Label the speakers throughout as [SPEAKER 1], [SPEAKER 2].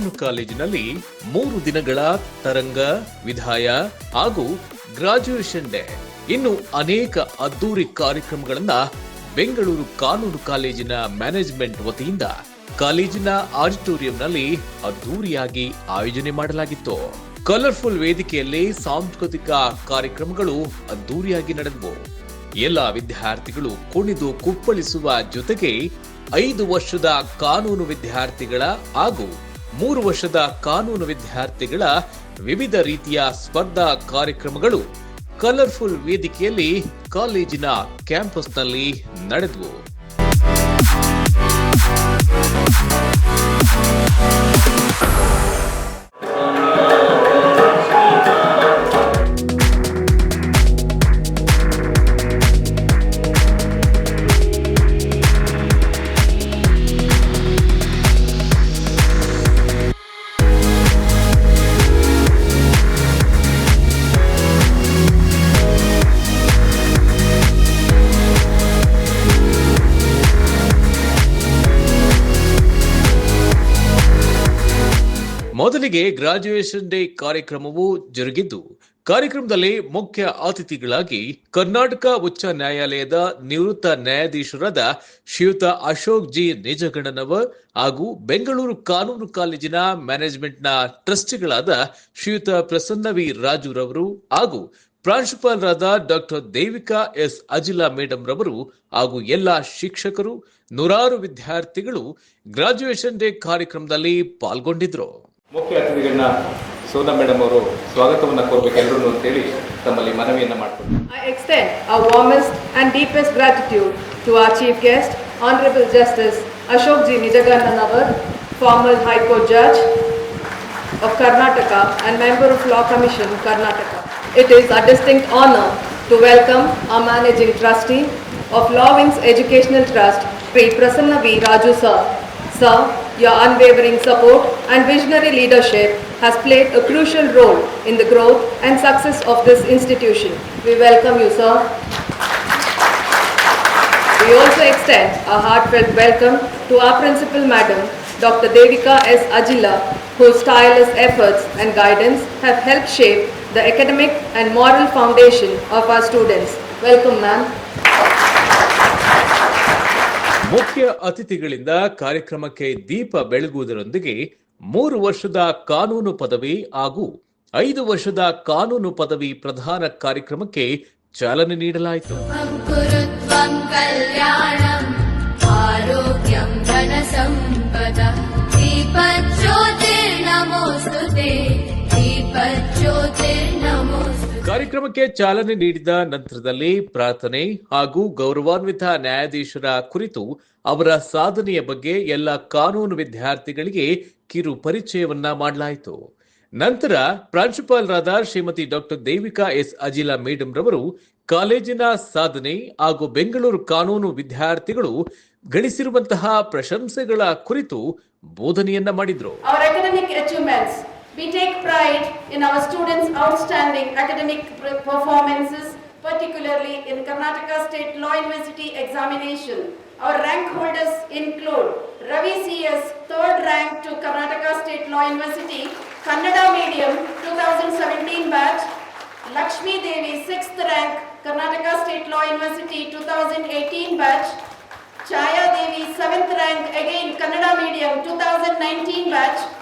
[SPEAKER 1] ಕಾನೂನು ಕಾಲೇಜಿನಲ್ಲಿ ಮೂರು ದಿನಗಳ ತರಂಗ ವಿಧಾಯ ಹಾಗೂ ಗ್ರಾಜುಯೇಷನ್ ಡೇ. ಇನ್ನು ಅನೇಕ ಅದ್ದೂರಿ ಕಾರ್ಯಕ್ರಮಗಳನ್ನ ಬೆಂಗಳೂರು ಕಾನೂನು ಕಾಲೇಜಿನ ಮ್ಯಾನೇಜ್ಮೆಂಟ್ ವತಿಯಿಂದ ಕಾಲೇಜಿನ ಆಡಿಟೋರಿಯಂನಲ್ಲಿ ಅದ್ದೂರಿಯಾಗಿ ಆಯೋಜನೆ ಮಾಡಲಾಗಿತ್ತು. ಕಲರ್ಫುಲ್ ವೇದಿಕೆಯಲ್ಲಿ ಸಾಂಸ್ಕೃತಿಕ ಕಾರ್ಯಕ್ರಮಗಳು ಅದ್ದೂರಿಯಾಗಿ ನಡೆದವು. ಎಲ್ಲ ವಿದ್ಯಾರ್ಥಿಗಳು ಕುಣಿದು ಕುಪ್ಪಳಿಸುವ ಜೊತೆಗೆ ಐದು ವರ್ಷದ ಕಾನೂನು ವಿದ್ಯಾರ್ಥಿಗಳ ಹಾಗೂ ಮೂರು ವರ್ಷದ ಕಾನೂನು ವಿದ್ಯಾರ್ಥಿಗಳ ವಿವಿಧ ರೀತಿಯ ಸ್ಪರ್ಧಾ ಕಾರ್ಯಕ್ರಮಗಳು ಕಲರ್ಫುಲ್ ವೇದಿಕೆಯಲ್ಲಿ ಕಾಲೇಜಿನ ಕ್ಯಾಂಪಸ್ನಲ್ಲಿ ನಡೆದವು. ಮೊದಲಿಗೆ ಗ್ರಾಜ್ಯುಯೇಷನ್ ಡೇ ಕಾರ್ಯಕ್ರಮವು ಜರುಗಿದ್ದು, ಕಾರ್ಯಕ್ರಮದಲ್ಲಿ ಮುಖ್ಯ ಅತಿಥಿಗಳಾಗಿ ಕರ್ನಾಟಕ ಉಚ್ಚ ನ್ಯಾಯಾಲಯದ ನಿವೃತ್ತ ನ್ಯಾಯಾಧೀಶರಾದ ಶ್ರೀಯುತ ಅಶೋಕ್ ಜಿ ನಿಜಗಣ್ಣನವರ್ ಹಾಗೂ ಬೆಂಗಳೂರು ಕಾನೂನು ಕಾಲೇಜಿನ ಮ್ಯಾನೇಜ್ಮೆಂಟ್ನ ಟ್ರಸ್ಟಿಗಳಾದ ಶ್ರೀಯುತ ಪ್ರಸನ್ನ ವಿ ರಾಜುರವರು ಹಾಗೂ ಪ್ರಾಂಶುಪಾಲರಾದ doctor Devika S Ajila madam ರವರು ಹಾಗೂ ಎಲ್ಲ ಶಿಕ್ಷಕರು, ನೂರಾರು ವಿದ್ಯಾರ್ಥಿಗಳು ಗ್ರಾಜುಯೇಷನ್ ಡೇ ಕಾರ್ಯಕ್ರಮದಲ್ಲಿ ಪಾಲ್ಗೊಂಡಿದ್ರು
[SPEAKER 2] ಮುಖ್ಯ ಅತಿಥಿಗಳನ್ನ ಸೋನಾ ಮೇಡಮ್ ಅವರು ಸ್ವಾಗತವನ್ನು ಕೋರ್ಬೇಕು ಎಲ್ಲರೂ ಅಂತೇಳಿ ತಮ್ಮಲ್ಲಿ ಮನವಿಯನ್ನು ಮಾಡ್ಕೊಂಡು
[SPEAKER 3] I extend our warmest and deepest gratitude to our Chief Guest, Honorable Justice Ashok G. Nijagananavar, former High Court Judge of Karnataka and Member of Law Commission, Karnataka. It is a distinct honor to welcome our Managing Trustee of Law Wings Educational Trust, Sri Prasanna V. Raju Sir. Sir, your unwavering support and visionary leadership has played a crucial role in the growth and success of this institution. We welcome you, sir. We also extend a heartfelt welcome to our principal madam, Dr. Devika S. Ajila, whose tireless efforts and guidance have helped shape the academic and moral foundation of our students. Welcome, ma'am.
[SPEAKER 1] ಮುಖ್ಯ ಅತಿಥಿಗಳಿಂದ ಕಾರ್ಯಕ್ರಮಕ್ಕೆ ದೀಪ ಬೆಳಗುವುದರೊಂದಿಗೆ ಮೂರು ವರ್ಷದ ಕಾನೂನು ಪದವಿ ಹಾಗೂ ಐದು ವರ್ಷದ ಕಾನೂನು ಪದವಿ ಪ್ರಧಾನ ಕಾರ್ಯಕ್ರಮಕ್ಕೆ ಚಾಲನೆ ನೀಡಲಾಯಿತು.
[SPEAKER 4] ದೀಪ
[SPEAKER 1] ಕಾರ್ಯಕ್ರಮಕ್ಕೆ ಚಾಲನೆ ನೀಡಿದ ನಂತರದಲ್ಲಿ ಪ್ರಾರ್ಥನೆ ಹಾಗೂ ಗೌರವಾನ್ವಿತ ನ್ಯಾಯಾಧೀಶರ ಕುರಿತು ಅವರ ಸಾಧನೆಯ ಬಗ್ಗೆ ಎಲ್ಲ ಕಾನೂನು ವಿದ್ಯಾರ್ಥಿಗಳಿಗೆ ಕಿರು ಪರಿಚಯವನ್ನ ಮಾಡಲಾಯಿತು ನಂತರ ಪ್ರಾಂಶುಪಾಲರಾದ Shrimati doctor Devika S Ajila madam ರವರು ಕಾಲೇಜಿನ ಸಾಧನೆ ಹಾಗೂ ಬೆಂಗಳೂರು ಕಾನೂನು ವಿದ್ಯಾರ್ಥಿಗಳು ಗಳಿಸಿರುವಂತಹ ಪ್ರಶಂಸೆಗಳ ಕುರಿತು ಬೋಧನೆಯನ್ನ ಮಾಡಿದ್ರು.
[SPEAKER 3] We take pride in our students' outstanding academic performances, particularly in Karnataka State Law University examination. Our rank holders include Ravi CS, third rank to Karnataka State Law University, Kannada Medium, 2017 batch, Lakshmi Devi, sixth rank, Karnataka State Law University, 2018 batch, Chaya Devi, seventh rank, again Kannada Medium, 2019 batch,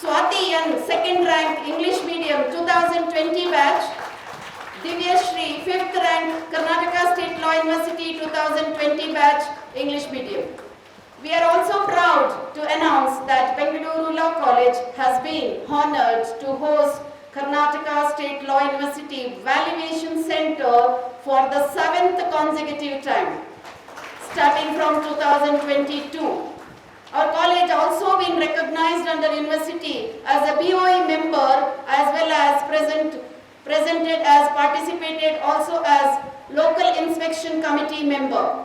[SPEAKER 3] Swati Yan, second rank, English Medium, 2020 batch, Divya Shri, fifth rank, Karnataka State Law University, 2020 batch, English Medium. We are also proud to announce that Bengaluru Law College has been honored to host Karnataka State Law University Valuation Center for the seventh consecutive time, starting from 2022. Our college also been recognized under university as a BOE member as well as present, presented as participated also as local inspection committee member.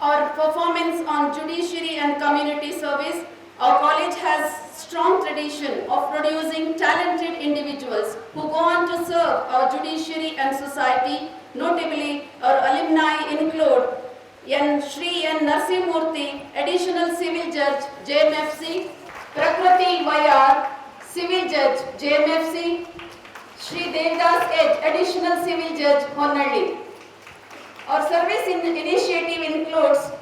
[SPEAKER 3] Our performance on judiciary and community service, our college has strong tradition of producing talented individuals who go on to serve our judiciary and society Notably, our alumni include N. Sri N. Narsimurthy, Additional Civil Judge, JMFC. Prakriti Y.R., Civil Judge, JMFC. Sri Devdas H., Additional Civil Judge, Honnally. Our service initiative includes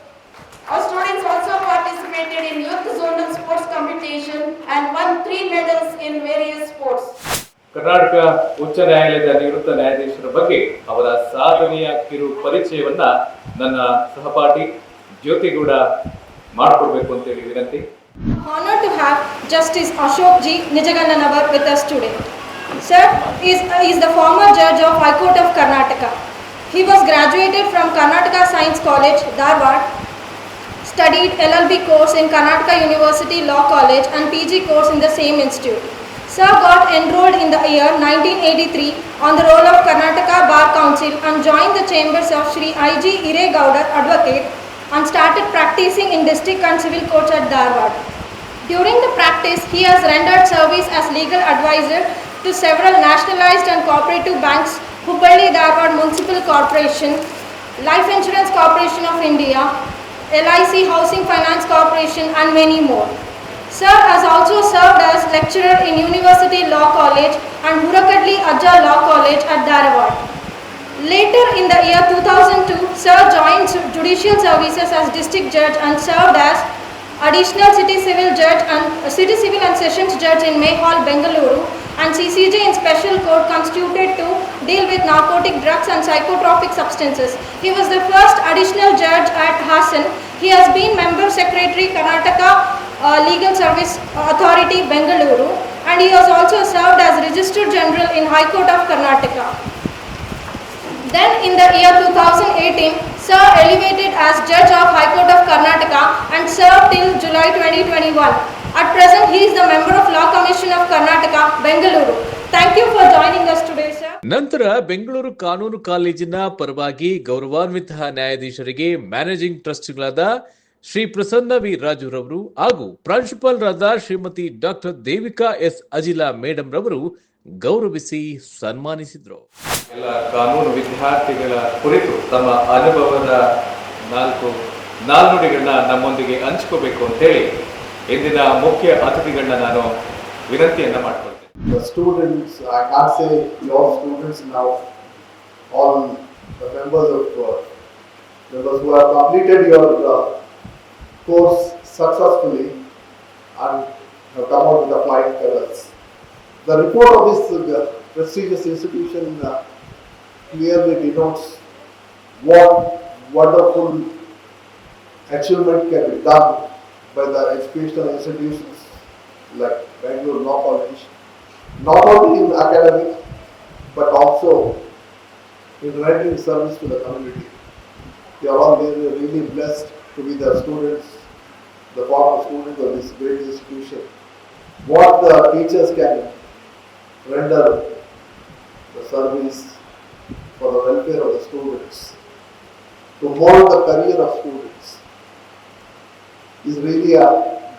[SPEAKER 3] our students also participated in Youth Zonal Sports Competition and won three medals in various sports.
[SPEAKER 2] Karnataka ಉಚ್ಚ ನ್ಯಾಯಾಲಯದ ನಿವೃತ್ತ ನ್ಯಾಯಾಧೀಶರ ಬಗ್ಗೆ ಅವರ ಸಾಧನೆಯ ಕಿರು ಪರಿಚಯವನ್ನ ನನ್ನ ಸಹಪಾಠಿ ಜ್ಯೋತಿಗೌಡ ಮಾಡಿಕೊಡ್ಬೇಕು ಅಂತೇಳಿ ವಿನಂತಿ
[SPEAKER 5] Honored to have Justice Ashok G. Nijagannanavar with us today. Sir is, is the former judge of High Court of Karnataka. He was graduated from Karnataka Science College, Dharwad, studied LLB course in Karnataka University Law College and PG course in the same institute. Sir got enrolled in the year 1983 on the roll of Karnataka Bar Council and joined the chambers of Sri I.G. Iregaudar Advocate and started practicing in district and civil courts at Dharwad. During the practice, he has rendered service as legal advisor to several nationalized and cooperative banks, Hubballi Dharwad Municipal Corporation, Life Insurance Corporation of India, LIC Housing Finance Corporation and many more. Sir has also served as lecturer in University Law College and Hurakadli Ajja Law College at Dharwad. Later in the year 2002, Sir joined judicial services as district judge and served as additional city civil judge and uh, city civil and sessions judge in Mayhall, Bengaluru and CCJ in special court constituted to deal with narcotic drugs and psychotropic substances. He was the first additional judge at Hassan. He has been member secretary Karnataka Legal Service Authority, Bengaluru and he has also served as Registered General in High Court of Karnataka. Then in the year 2018, Sir elevated as Judge of High Court of Karnataka and served till July 2021. At present, he is the member of Law Commission of Karnataka, Bengaluru. Thank you for joining us today, sir.
[SPEAKER 1] ನಂತರ ಬೆಂಗಳೂರು ಕಾನೂನು ಕಾಲೇಜಿನ ಪರವಾಗಿ ಗೌರವಾನ್ವಿತ ನ್ಯಾಯಾಧೀಶರಿಗೆ managing ಟ್ರಸ್ಟಿಗಳಾದ Shri Prasanna V ರಾಜುರವರು ಹಾಗೂ ಪ್ರಾಂಶುಪಾಲರಾದ Shrimati doctor Devika S Ajila madam ರವರು ಗೌರವಿಸಿ ಸನ್ಮಾನಿಸಿದ್ರು.
[SPEAKER 2] ಎಲ್ಲ ಕಾನೂನು ವಿದ್ಯಾರ್ಥಿಗಳ ಕುರಿತು ತಮ್ಮ ಅನುಭವದ ನಾಲ್ಕು ನಾಲ್ನುಡಿಗಳನ್ನ ನಮ್ಮೊಂದಿಗೆ ಹಂಚ್ಕೋಬೇಕು ಅಂತೇಳಿ ಇಂದಿನ ಮುಖ್ಯ ಅತಿಥಿಗಳನ್ನ ನಾನು ವಿನಂತಿಯನ್ನ ಮಾಡ್ಕೊಳ್ತೇನೆ.
[SPEAKER 6] Students I say your students now all the members of of, uh, members completed uh, course successfully and have come out with flying colors. The report of this uh, prestigious institution uh, clearly denotes what wonderful achievement can be done by the educational institutions like Bangalore Law College, not only in academic but also in rendering service to the community. They are all really blessed to be the students, the former students of this great institution. What the teachers can render the service for the welfare of the students, to mold the career of students, is really a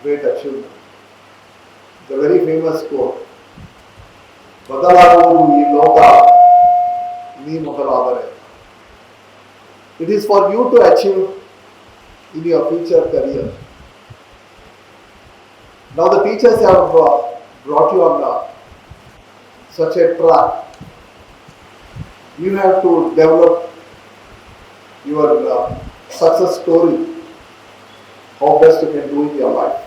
[SPEAKER 6] great achievement. The very famous quote, ಬದಲಾಗುವುದು ಈ ಲೋಕ ನೀ ಮೊದಲಾದರೆ it is for you to achieve in your future career. Now the teachers have uh, brought you on such a track. You have to develop your uh, success story, how best you can do in your life.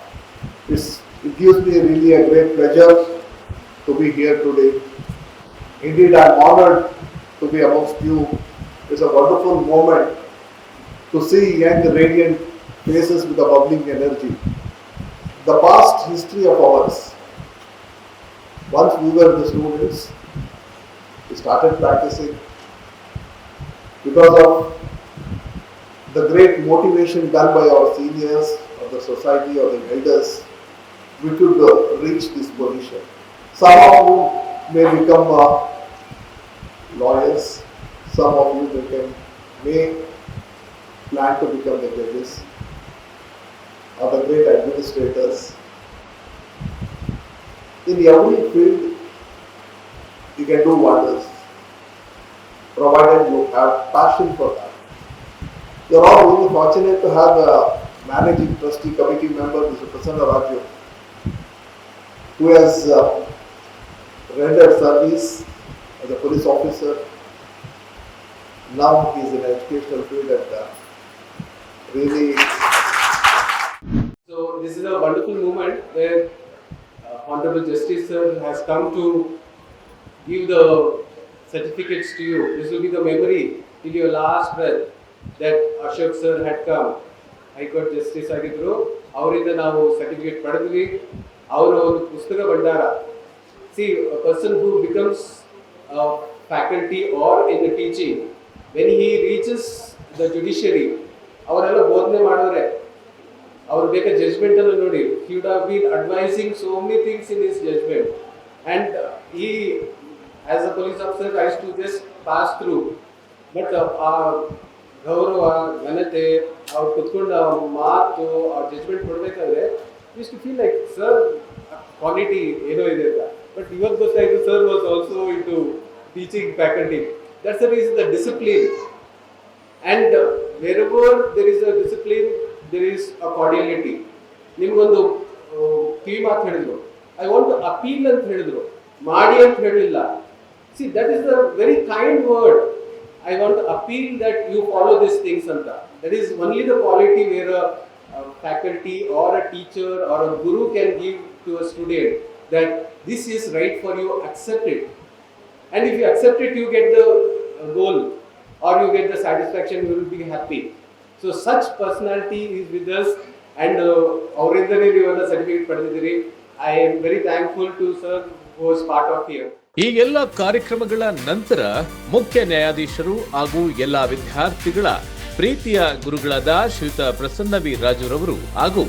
[SPEAKER 6] It's, it gives me really a great pleasure to be here today. Indeed, I'm honored to be amongst you. It's a wonderful moment to see young, radiant faces with a bubbling energy the past history of ours. Once we were the students, we started practicing because of the great motivation done by our seniors of the society or the elders, we could uh, reach this position. Some of you may become uh, lawyers, some of you may, may plan to become the judges or the great administrators. In every field, you can do wonders. provided you have passion for that. You're all really fortunate to have a managing trustee committee member, Mr. Prasanna Raju, who has uh, rendered service as a police officer. Now he is in educational field and uh, really
[SPEAKER 7] So this is a wonderful moment where uh, Honorable Justice Sir has come to give the certificates to you. This will be the memory till your last breath that Ashok Sir had come. High court justice ಆಗಿದ್ರು ಅವರಿಂದ ನಾವು certificate ಪಡೆದ್ವಿ ಅವರ ಒಂದು ಪುಸ್ತಕ ಭಂಡಾರ see person who becomes faculty or in the teaching when he reaches the judiciary ಅವರೆಲ್ಲ ಬೋಧನೆ ಮಾಡೋರೆ ಅವ್ರು ಬೇಕಾದ ಜಜ್ಮೆಂಟ್ ಅನ್ನು ನೋಡಿ. He would have been advising so many things in his judgement and he as a police officer has to just pass through but ಆ ಗೌರವ, ಘನತೆ, ಅವ್ರು ಕುತ್ಕೊಂಡು ಅವ್ರ ಮಾತು ಅವ್ರ ಜಜ್ಮೆಂಟ್ ಕೊಡ್ಬೇಕಾದ್ರೆ is to feel like sir quality ಏನೋ ಇದೆ ಅಂತ. ಬಟ್ ಇವತ್ತು ಗೊತ್ತಾಯ್ತು sir was also in to teaching faculty that's the reason the discipline and wherever there is a discipline there is a cordiality ನಿಮ್ಗೊಂದು ಕಿವಿ ಮಾತು ಹೇಳಿದ್ರು ಐ ವಾಂಟ್ ಅಪೀಲ್ ಅಂತ ಹೇಳಿದ್ರು ಮಾಡಿ ಅಂತ ಹೇಳಿಲ್ಲ see that is the very kind word I want appeal that you follow this things ಅಂತ that is only the quality where a faculty or a teacher or a guru can give to a student that this is right for you accept it And if you accept it, you get the uh, goal or you get the satisfaction, you will be happy. Such personality is with us and uh, ಅವರಿಂದನೇ ನೀವೆಲ್ಲ certificate ಪಡೆದಿದ್ದೀರಿ I am very thankful to sir was part of here.
[SPEAKER 1] ಈ ಎಲ್ಲ ಕಾರ್ಯಕ್ರಮಗಳ ನಂತರ ಮುಖ್ಯ ನ್ಯಾಯಾಧೀಶರು ಹಾಗೂ ಎಲ್ಲ ವಿದ್ಯಾರ್ಥಿಗಳ ಪ್ರೀತಿಯ ಗುರುಗಳಾದ ಶ್ರೀಯುತ ಪ್ರಸನ್ನ ವಿ ರಾಜುರವರು ಹಾಗೂ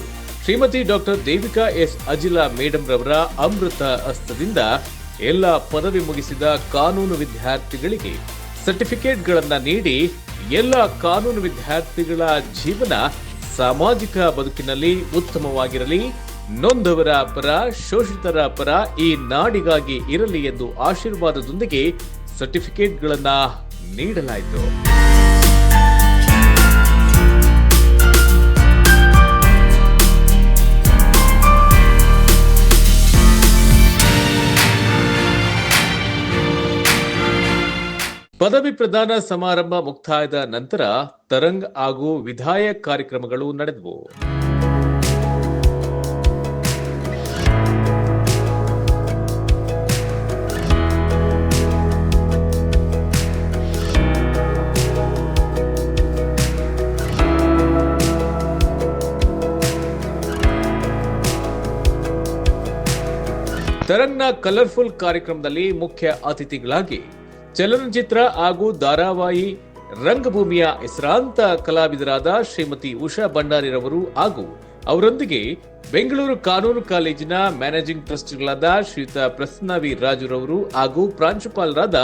[SPEAKER 1] Shrimati doctor Devika S Ajila madam ರವರ ಅಮೃತ ಹಸ್ತದಿಂದ ಎಲ್ಲ ಪದವಿ ಮುಗಿಸಿದ ಕಾನೂನು ವಿದ್ಯಾರ್ಥಿಗಳಿಗೆ ಸರ್ಟಿಫಿಕೇಟ್ಗಳನ್ನ ನೀಡಿ ಎಲ್ಲ ಕಾನೂನು ವಿದ್ಯಾರ್ಥಿಗಳ ಜೀವನ ಸಾಮಾಜಿಕ ಬದುಕಿನಲ್ಲಿ ಉತ್ತಮವಾಗಿರಲಿ, ನೊಂದವರ ಪರ, ಶೋಷಿತರ ಪರ ಈ ನಾಡಿಗಾಗಿ ಇರಲಿ ಎಂದು ಆಶೀರ್ವಾದದೊಂದಿಗೆ ಸರ್ಟಿಫಿಕೇಟ್ಗಳನ್ನು ನೀಡಲಾಯಿತು. ಪದವಿ ಪ್ರದಾನ ಸಮಾರಂಭ ಮುಕ್ತಾಯದ ನಂತರ ತರಂಗ್ ಹಾಗೂ ವಿಧಾಯ ಕಾರ್ಯಕ್ರಮಗಳು ನಡೆದವು. ತರಂಗ್ನ ಕಲರ್ಫುಲ್ ಕಾರ್ಯಕ್ರಮದಲ್ಲಿ ಮುಖ್ಯ ಅತಿಥಿಗಳಾಗಿ ಚಲನಚಿತ್ರ ಹಾಗೂ ಧಾರಾವಾಹಿ ರಂಗಭೂಮಿಯ ಹೆಸರಾಂತ ಕಲಾವಿದರಾದ ಶ್ರೀಮತಿ ಉಷಾ ಭಂಡಾರಿರವರು ಹಾಗೂ ಅವರೊಂದಿಗೆ ಬೆಂಗಳೂರು ಕಾನೂನು ಕಾಲೇಜಿನ ಮ್ಯಾನೇಜಿಂಗ್ ಟ್ರಸ್ಟಿಗಳಾದ ಶ್ರೀಯುತ ಪ್ರಸನ್ನ ವಿ ರಾಜುರವರು ಹಾಗೂ ಪ್ರಾಂಶುಪಾಲರಾದ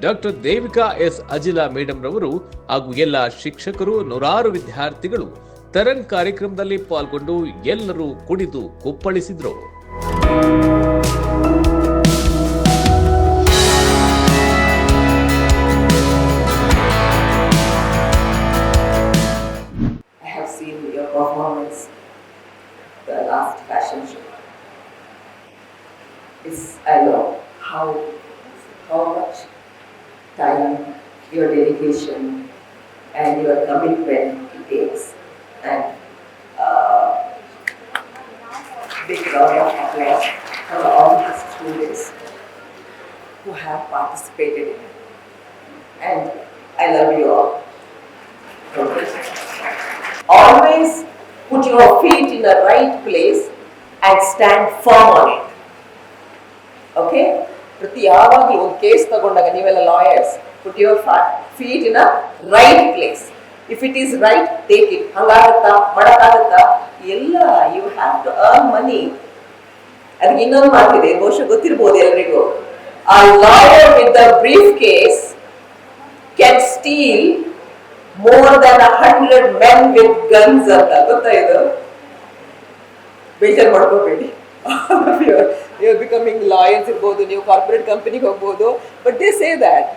[SPEAKER 1] doctor Devika S Ajila madam ರವರು ಹಾಗೂ ಎಲ್ಲ ಶಿಕ್ಷಕರು, ನೂರಾರು ವಿದ್ಯಾರ್ಥಿಗಳು ತರಂಗ್ ಕಾರ್ಯಕ್ರಮದಲ್ಲಿ ಪಾಲ್ಗೊಂಡು ಎಲ್ಲರೂ ಕುಡಿದು ಕುಪ್ಪಳಿಸಿದ್ರು.
[SPEAKER 8] Your performance, the last fashion show. It's, I love how, how much time, your dedication, and your commitment it takes. And uh, big round of applause for all the students who have participated in it. And I love you all. Always put your feet in the right place and stand firm on it. Okay ಪ್ರತಿ ಯಾವಾಗಲೂ ಒಂದು case ತಗೊಂಡಾಗ, ನೀವೆಲ್ಲ lawyers put your feet in a right place if it is right take it ಹಂಗಾಗುತ್ತಾ? ಮಾಡಕ್ಕಾಗುತ್ತಾ? ಎಲ್ಲ you have to earn money ಅದಕ್ಕೆ ಇನ್ನೊಂದು ಮಾತಿದೆ ಬಹುಶಃ ಗೊತ್ತಿರ್ಬೋದು ಎಲ್ರಿಗೂ. A lawyer with the briefcase can steal more than a hundred men with guns ಅಂತ ಗೊತ್ತಾ ಇದು ಬೇಜಾರು ಮಾಡ್ಕೋಬೇಡಿ ಯು ಬಿಕಮಿಂಗ್ ಲಾಯರ್ಸ್ ಇರ್ಬೋದು ನೀವು ಕಾರ್ಪೊರೇಟ್ ಕಂಪನಿಗೆ ಹೋಗ್ಬೋದು but they say that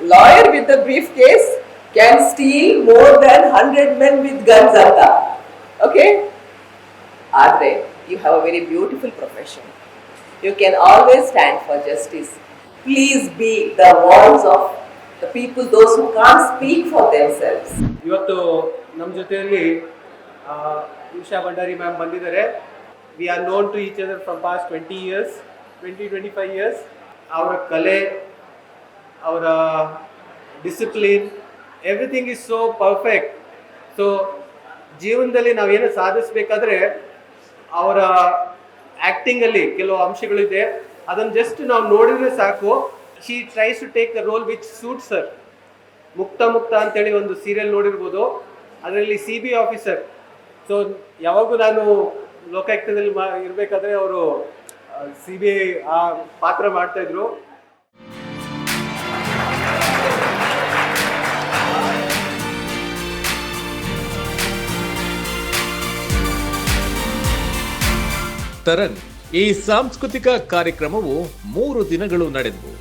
[SPEAKER 8] lawyer with a briefcase can steal more than 100 men with guns ಅಂತ okay ಆದರೆ you have a very beautiful profession you can always stand for justice please be the voice of the people, those who can't speak for themselves.
[SPEAKER 7] ಇವತ್ತು ನಮ್ಮ ಜೊತೆಯಲ್ಲಿ Usha Bhandari ma'am ಬಂದಿದ್ದಾರೆ. We are known to each other from past twenty years twenty twenty five years ಅವರ ಕಲೆ, ಅವರ discipline everything is so perfect so ಜೀವನದಲ್ಲಿ ನಾವೇನು ಸಾಧಿಸ್ಬೇಕಾದ್ರೆ, ಅವರ ಆ್ಯಕ್ಟಿಂಗಲ್ಲಿ ಕೆಲವು ಅಂಶಗಳಿದೆ. ಅದನ್ನು ಜಸ್ಟ್ ನಾವು ನೋಡಿದ್ರೆ ಸಾಕು. She tries to take the role which suit sir Mukta Mukta ಅಂತೇಳಿ ಒಂದು ಸೀರಿಯಲ್ ನೋಡಿರ್ಬೋದು. ಅದರಲ್ಲಿ ಸಿ ಬಿ ಆಫೀಸರ್ ಸೊ ಯಾವಾಗೂ ನಾನು ಲೋಕಾಯುಕ್ತದಲ್ಲಿ ಮಾ, ಇರಬೇಕಾದ್ರೆ ಅವರು ಸಿ ಬಿ ಐ ಆ ಪಾತ್ರ ಮಾಡ್ತಾ
[SPEAKER 1] ತರನ್ ಈ ಸಾಂಸ್ಕೃತಿಕ ಕಾರ್ಯಕ್ರಮವು ಮೂರು ದಿನಗಳು ನಡೆದವು.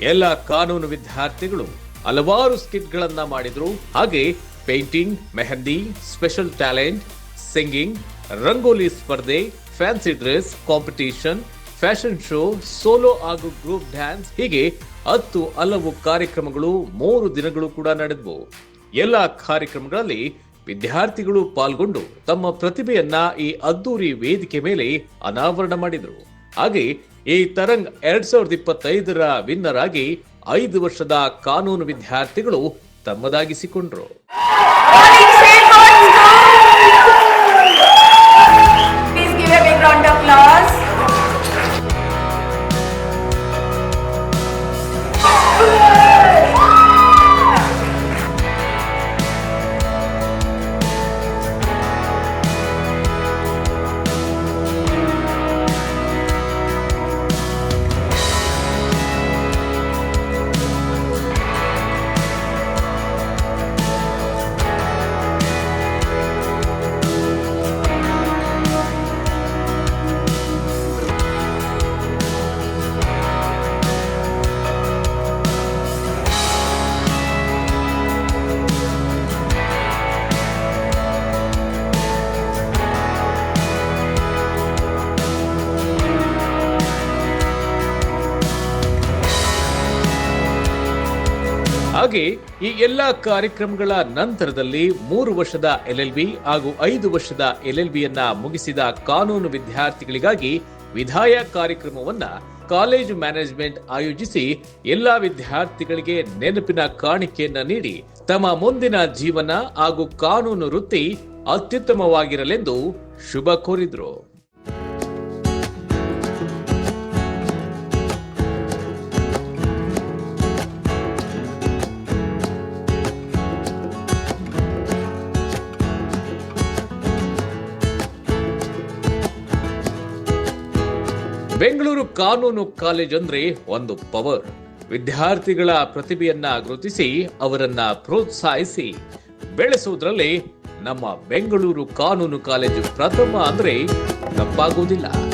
[SPEAKER 1] ಎಲ್ಲ ಕಾನೂನು ವಿದ್ಯಾರ್ಥಿಗಳು ಹಲವಾರು ಸ್ಕಿಟ್ಗಳನ್ನ ಮಾಡಿದ್ರು. ಹಾಗೆ painting, mehndi, special talent, singing, rangoli ಸ್ಪರ್ಧೆ, fancy dress, competition, fashion show, solo ಹಾಗೂ ಗ್ರೂಪ್ ಡ್ಯಾನ್ಸ್, ಹೀಗೆ ಹತ್ತು ಹಲವು ಕಾರ್ಯಕ್ರಮಗಳು ಮೂರು ದಿನಗಳು ಕೂಡ ನಡೆದವು. ಎಲ್ಲ ಕಾರ್ಯಕ್ರಮಗಳಲ್ಲಿ ವಿದ್ಯಾರ್ಥಿಗಳು ಪಾಲ್ಗೊಂಡು ತಮ್ಮ ಪ್ರತಿಭೆಯನ್ನ ಈ ಅದ್ದೂರಿ ವೇದಿಕೆ ಮೇಲೆ ಅನಾವರಣ ಮಾಡಿದರು. ಹಾಗೆ ಈ ತರಂಗ್ ಎರಡ್ ಸಾವಿರದ ಇಪ್ಪತ್ತೈದರ ವಿನ್ನರ್ ಆಗಿ ಐದು ವರ್ಷದ ಕಾನೂನು ವಿದ್ಯಾರ್ಥಿಗಳು ತಮ್ಮದಾಗಿಸಿಕೊಂಡ್ರು. ಹಾಗೆ ಈ ಎಲ್ಲಾ ಕಾರ್ಯಕ್ರಮಗಳ ನಂತರದಲ್ಲಿ ಮೂರು ವರ್ಷದ ಎಲ್ಎಲ್ಬಿ ಹಾಗೂ ಐದು ವರ್ಷದ ಎಲ್ಎಲ್ಬಿಯನ್ನ ಮುಗಿಸಿದ ಕಾನೂನು ವಿದ್ಯಾರ್ಥಿಗಳಿಗಾಗಿ ವಿಧಾಯ ಕಾರ್ಯಕ್ರಮವನ್ನ ಕಾಲೇಜು ಮ್ಯಾನೇಜ್ಮೆಂಟ್ ಆಯೋಜಿಸಿ ಎಲ್ಲಾ ವಿದ್ಯಾರ್ಥಿಗಳಿಗೆ ನೆನಪಿನ ಕಾಣಿಕೆಯನ್ನ ನೀಡಿ ತಮ್ಮ ಮುಂದಿನ ಜೀವನ ಹಾಗೂ ಕಾನೂನು ವೃತ್ತಿ ಅತ್ಯುತ್ತಮವಾಗಿರಲೆಂದು ಶುಭ ಕೋರಿದ್ರು. ಬೆಂಗಳೂರು ಕಾನೂನು ಕಾಲೇಜ್ ಅಂದ್ರೆ ಒಂದು ಪವರ್. ವಿದ್ಯಾರ್ಥಿಗಳ ಪ್ರತಿಭೆಯನ್ನ ಗುರುತಿಸಿ ಅವರನ್ನ ಪ್ರೋತ್ಸಾಹಿಸಿ. ಬೆಳೆಸುವುದರಲ್ಲಿ ನಮ್ಮ ಬೆಂಗಳೂರು ಕಾನೂನು ಕಾಲೇಜು ಪ್ರಥಮ ಅಂದ್ರೆ ತಪ್ಪಾಗುವುದಿಲ್ಲ.